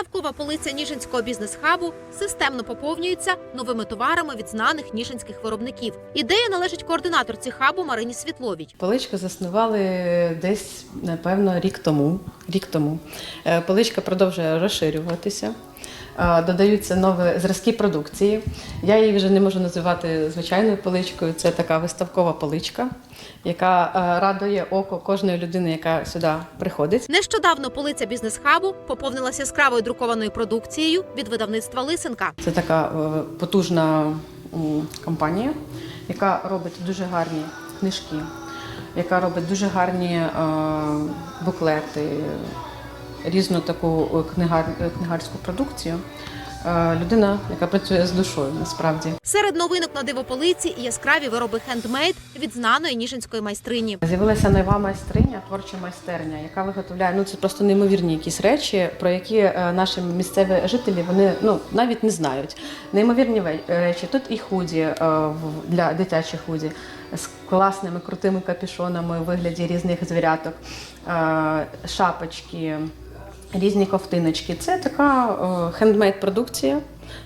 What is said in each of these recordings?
Виставкова полиця Ніжинського бізнес-хабу системно поповнюється новими товарами від знаних ніжинських виробників. Ідея належить координаторці хабу Марині Світловій. Поличку заснували десь, напевно, рік тому. Рік тому. Е, Поличка продовжує розширюватися. Е, Додаються нові зразки продукції. Я її вже не можу називати звичайною поличкою. Це така виставкова поличка, яка е, радує око кожної людини, яка сюди приходить. Нещодавно полиця бізнес-хабу поповнилася яскравою друкованою продукцією від видавництва Лисенка. Це така е, потужна компанія, яка робить дуже гарні книжки, яка робить дуже гарні буклети, різну таку е, книгар, е, книгарську продукцію. Е, Людина, яка працює з душою, насправді. Серед новинок на диво полиці і яскраві вироби хендмейд від знаної ніжинської майстрині. З'явилася нова майстриня, творча майстерня, яка виготовляє ну це просто неймовірні якісь речі, про які наші місцеві жителі вони ну навіть не знають. Неймовірні речі. Тут і худі для дитячих худі з класними крутими капюшонами у вигляді різних звіряток, шапочки, різні ковтиночки. Це така е, хендмейд продукція.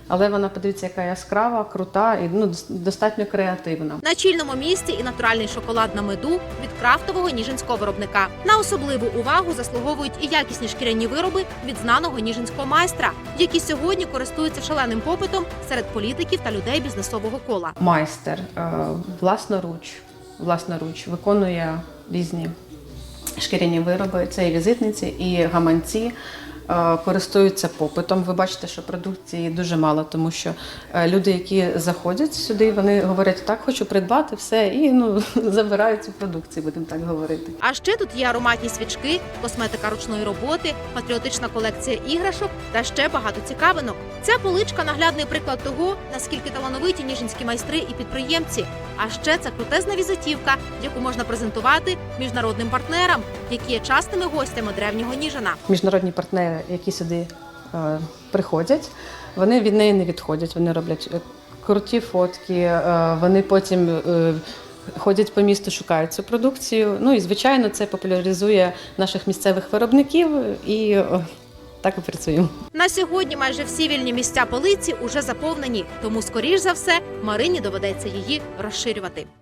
Але вона подивіться, яка яскрава, крута і ну достатньо креативна. На чільному місці і натуральний шоколад на меду від крафтового ніжинського виробника. На особливу увагу заслуговують і якісні шкіряні вироби від знаного ніжинського майстра, які сьогодні користуються шаленим попитом серед політиків та людей бізнесового кола. майстер е, власноруч, власноруч виконує різні шкіряні вироби. Це і візитниці, і гаманці. Е, Користуються попитом. Ви бачите, що продукції дуже мало, тому що е, люди, які заходять сюди, вони говорять, так, хочу придбати все, і ну забирають цю продукцію, будемо так говорити. А ще тут є ароматні свічки, косметика ручної роботи, патріотична колекція іграшок та ще багато цікавинок. Ця поличка наглядний приклад того, наскільки талановиті ніжинські майстри і підприємці. А ще це крутезна візитівка, яку можна презентувати міжнародним партнерам, які є частими гостями древнього Ніжина. міжнародні партнери, які сюди е, приходять, вони від неї не відходять. Вони роблять е, круті фотки, е, вони потім ходять по місту, шукають цю продукцію. Ну і звичайно, це популяризує наших місцевих виробників і так і працюємо. На сьогодні майже всі вільні місця полиці уже заповнені, тому скоріш за все Марині доведеться її розширювати.